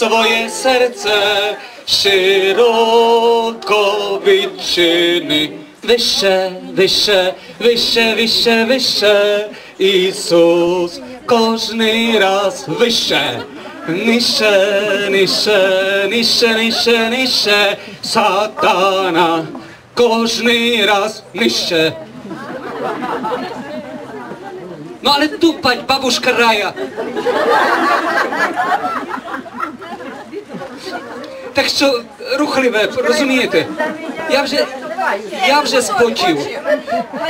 svoje srdce široko vyčiny. Vyše, vyše, vyše, vyše, vyše, Isus, kožný raz vyše. Niše, niše, niše, niše, niše, satana, kožný raz niše. No ale tupať, babuška Raja. Що рухливе, розумієте? Я вже, я вже спочив.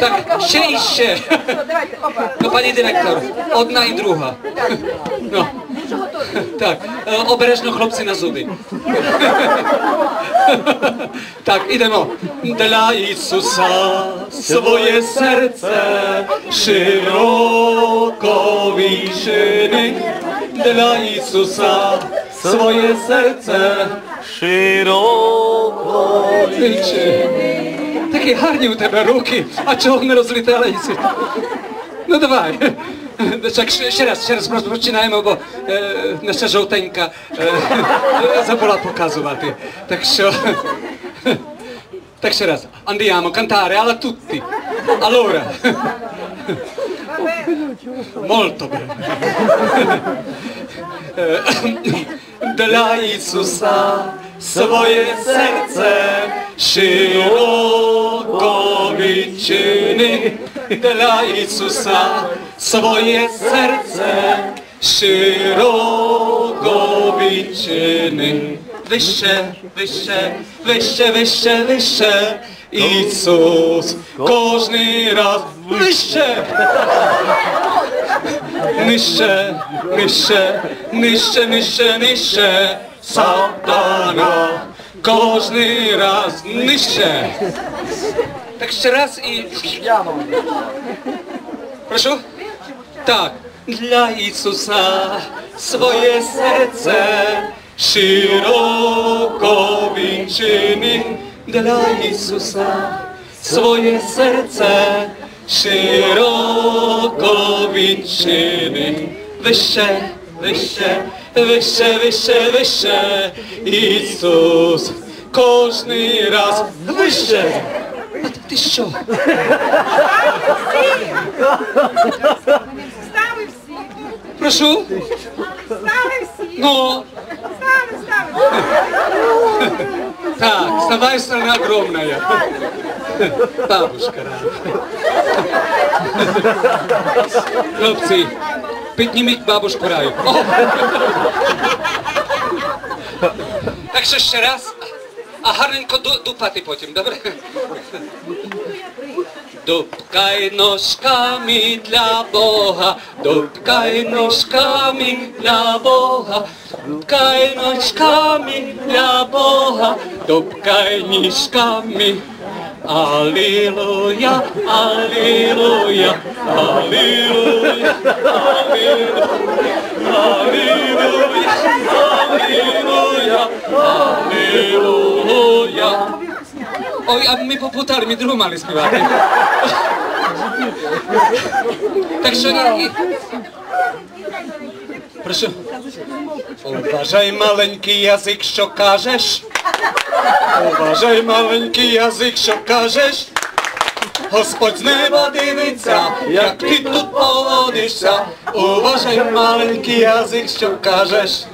Так, ще і ще. Ну, пані директор, одна і друга. Ну. Так, е, обережно хлопці на зуби. Так, ідемо. Для Ісуса своє серце широко вішини. Для Ісуса своє серце Široko Vilče, Taky harně u tebe ruky a čoho nerozlité lejci. No dvaj. Však ještě raz, ještě raz prostě bo eh, e, naše žoutenka e, eh, zabola pokazovat. Tak ještě, tak ještě raz, andiamo, cantare, alla tutti. Allora. Molto bene. dla Jezusa swoje serce szeroko wyczyny. Dla Jezusa swoje serce szeroko wyczyny. Wyższe, wyższe, wyższe, wyższe, wyższe i cud Każdy raz niższe Niższe, niższe, niższe, niższe, niższe. Satana Każdy raz niższe. Tak jeszcze raz i... Proszę? Tak. Dla Jezusa swoje serce szeroko wyczyni Для Ісуса своє серце широко відчини. Вище, вище, вище, вище, вище. Ісус кожний раз вище. А ти що? Стали всі! Прошу? Стали всі! Ну, так, страна огромная. Бабушка рада. Хлопці, підніміть бабушку раю. Так що ще раз. А гарненько дупати потім, добре? Dupkaj nóżkami dla Boga, dupkaj nóżkami dla Boga, dupkaj nóżkami dla Boga, dupkaj nóżkami. Aleluja, aleluja, aleluja, aleluja, aleluja, aleluja, aleluja. Ой, а ми попутали, ми другу мали співати. Так що ні. Прошу. Уважай маленький язик, що кажеш. Уважай маленький язик, що кажеш. Господь з неба дивиться, як ти тут поводишся. Уважай маленький язик, що кажеш.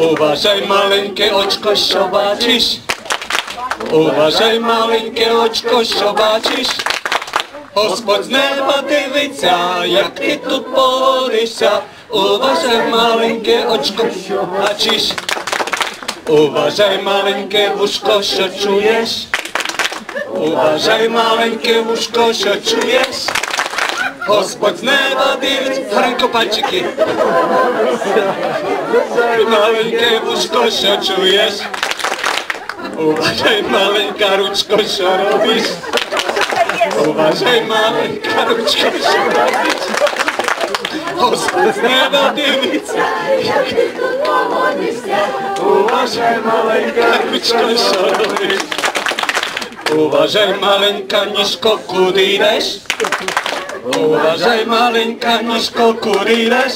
Уважай маленьке очко, що бачиш. Уважай маленьке очко, що бачиш. Господь з неба дивиться, як ти тут поводишся. Уважай маленьке очко, що бачиш. Уважай маленьке вушко, що чуєш. Уважай маленьке вушко, що чуєш. Господь з неба дивиться. Гарненько пальчики. Маленьке вушко, що чуєш. Uważaj maleńka ruczko, co robisz? Uważaj maleńka ruczko, co robisz? Господь з неба дивиться. Uważaj maleńka ruczko, co robisz? Uważaj maleńka niżko, kudy idziesz? Uważaj maleńka niżko, kudy idziesz?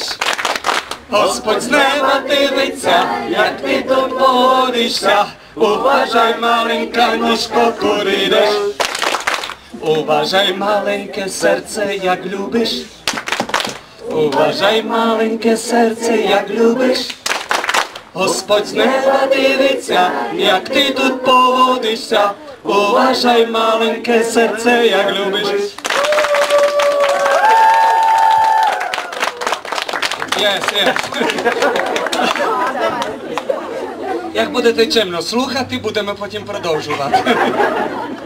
Господь з неба дивиться, поводишся, уважай, маленька ніжко, куди йдеш. Уважай, маленьке серце, як любиш. Уважай, маленьке серце, як любиш. Господь неба дивиться, як ти тут поводишся. Уважай, маленьке серце, як любиш. Єс, єс. Як будете чемно слухати, будемо потім продовжувати.